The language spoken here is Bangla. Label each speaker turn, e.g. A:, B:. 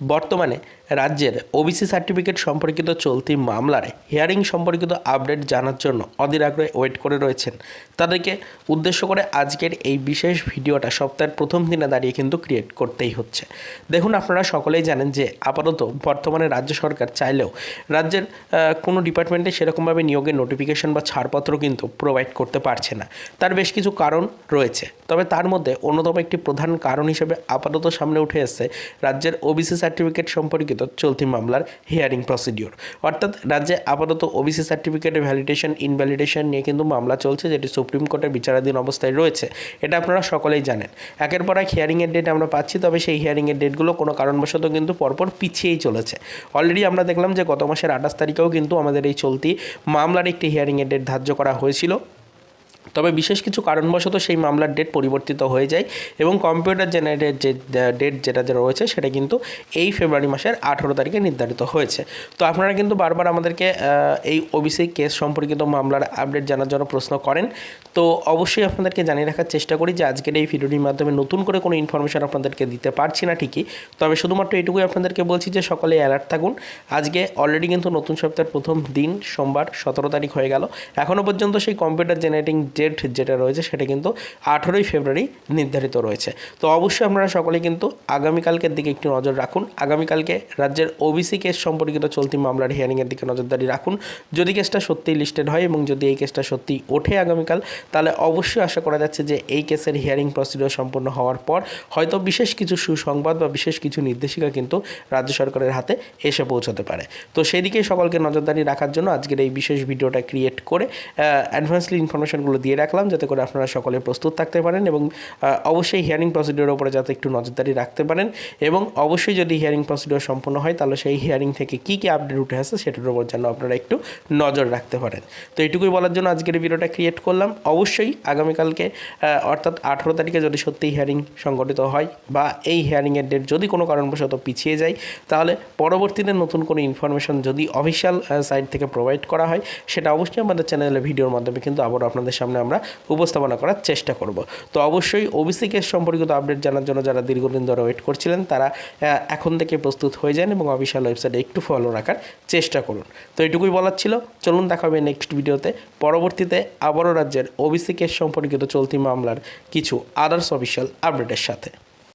A: বর্তমানে রাজ্যের ওবিসি সার্টিফিকেট সম্পর্কিত চলতি মামলার হিয়ারিং সম্পর্কিত আপডেট জানার জন্য অধীর আগ্রহে ওয়েট করে রয়েছেন। তাদেরকে উদ্দেশ্য করে আজকের এই বিশেষ ভিডিওটা সপ্তাহের প্রথম দিনে দাঁড়িয়ে কিন্তু ক্রিয়েট করতেই হচ্ছে। দেখুন, আপনারা সকলেই জানেন যে আপাতত বর্তমানে রাজ্য সরকার চাইলেও রাজ্যের কোনো ডিপার্টমেন্টে সেরকমভাবে নিয়োগের নোটিফিকেশন বা ছাড়পত্র কিন্তু প্রোভাইড করতে পারছে না। তার বেশ কিছু কারণ রয়েছে। তবে তার মধ্যে অন্যতম একটি প্রধান কারণ হিসেবে আপাতত সামনে উঠে এসেছে রাজ্যের ওবিসি সার্টিফিকেট সম্পর্কিত চলতি মামলার হিয়ারিং প্রসিডিওর অর্থাৎ রাজ্যে আপাতত ওবিসি সার্টিফিকেটের ভ্যালিডেশন ইনভ্যালিডেশন নিয়ে কিন্তু মামলা চলছে, যেটি সুপ্রিম কোর্টের বিচারাধীন অবস্থায় রয়েছে। এটা আপনারা সকলেই জানেন। একের পর এক হিয়ারিংয়ের ডেট আমরা পাচ্ছি, তবে সেই হিয়ারিংয়ের ডেটগুলো কোনো কারণবশত কিন্তু পরপর পিছিয়েই চলেছে। অলরেডি আমরা দেখলাম যে গত মাসের আঠাশ তারিখেও কিন্তু আমাদের এই চলতি মামলার একটি হিয়ারিংয়ের ডেট ধার্য করা হয়েছিল। তবে বিশেষ কিছু কারণবশত সেই মামলার ডেট পরিবর্তিত হয়ে যায় এবং কম্পিউটার জেনারেটেড যে ডেট যেটা যে রয়েছে সেটা কিন্তু এই ফেব্রুয়ারি মাসের আঠেরো তারিখে নির্ধারিত হয়েছে। তো আপনারা কিন্তু বারবার আমাদেরকে এই ওবিসি কেস সম্পর্কিত মামলার আপডেট জানার জন্য প্রশ্ন করেন। তো অবশ্যই আপনাদেরকে জানিয়ে রাখার চেষ্টা করি যে আজকের এই ভিডিওটির মাধ্যমে নতুন করে কোনো ইনফরমেশন আপনাদেরকে দিতে পারছি না ঠিকই। তবে শুধুমাত্র এটুকুই আপনাদেরকে বলছি যে সকলে অ্যালার্ট থাকুন। আজকে অলরেডি কিন্তু নতুন সপ্তাহের প্রথম দিন, সোমবার সতেরো তারিখ হয়ে গেল। এখনও পর্যন্ত সেই কম্পিউটার জেনারেটিং ডেট যেটা রয়েছে সেটা কিন্তু আঠেরোই ফেব্রুয়ারি নির্ধারিত রয়েছে। তো অবশ্যই আপনারা সকলে কিন্তু আগামীকালকের দিকে একটু নজর রাখুন। আগামীকালকে রাজ্যের ওবিসি কেস সম্পর্কিত চলতি মামলার হিয়ারিংয়ের দিকে নজরদারি রাখুন। যদি কেসটা সত্যিই লিস্টেড হয় এবং যদি এই কেসটা সত্যি ওঠে আগামীকাল, তাহলে অবশ্যই আশা করা যাচ্ছে যে এই কেসের হিয়ারিং প্রসিডিওর সম্পন্ন হওয়ার পর হয়তো বিশেষ কিছু সুসংবাদ বা বিশেষ কিছু নির্দেশিকা কিন্তু রাজ্য সরকারের হাতে এসে পৌঁছাতে পারে। তো সেই দিকেই সকলকে নজরদারি রাখার জন্য আজকের এই বিশেষ ভিডিওটা ক্রিয়েট করে অ্যাডভান্সলি ইনফরমেশনগুলো দিয়ে রাখলাম যাতে করে আপনারা সকলে প্রস্তুত থাকতে পারেন এবং অবশ্যই হিয়ারিং প্রসিডিওর উপরে যাতে একটু নজরদারি রাখতে পারেন এবং অবশ্যই যদি হিয়ারিং প্রসিডিওর সম্পূর্ণ হয় তাহলে সেই হিয়ারিং থেকে কী কী আপডেট উঠে আসে সেটার উপর যেন আপনারা একটু নজর রাখতে পারেন। তো এইটুকুই বলার জন্য আজকের ভিডিওটা ক্রিয়েট করলাম। অবশ্যই আগামীকালকে অর্থাৎ আঠেরো তারিখে যদি সত্যিই হিয়ারিং সংগঠিত হয় বা এই হিয়ারিংয়ের ডেট যদি কোনো কারণবশত পিছিয়ে যায়, তাহলে পরবর্তীতে নতুন কোনো ইনফরমেশন যদি অফিসিয়াল সাইট থেকে প্রোভাইড করা হয়, সেটা অবশ্যই আমাদের চ্যানেলে ভিডিওর মাধ্যমে কিন্তু আবারও আপনাদের সামনে আমরা উপস্থাপনা করার চেষ্টা করব। তো অবশ্যই ওবিসি কেস সম্পর্কিত আপডেট জানার জন্য যারা দীর্ঘদিন ধরে ওয়েট করছিলেন, তারা এখন থেকে প্রস্তুত হয়ে যান এবং অফিসিয়াল ওয়েবসাইটে একটু ফলো রাখার চেষ্টা করুন। তো এটুকুই বলার ছিল। চলুন দেখা হবে নেক্সট ভিডিওতে পরবর্তীতে আবারও রাজ্যের ওবিসি কেস সম্পর্কিত চলতি মামলার কিছু আদার্স অফিসিয়াল আপডেটের সাথে।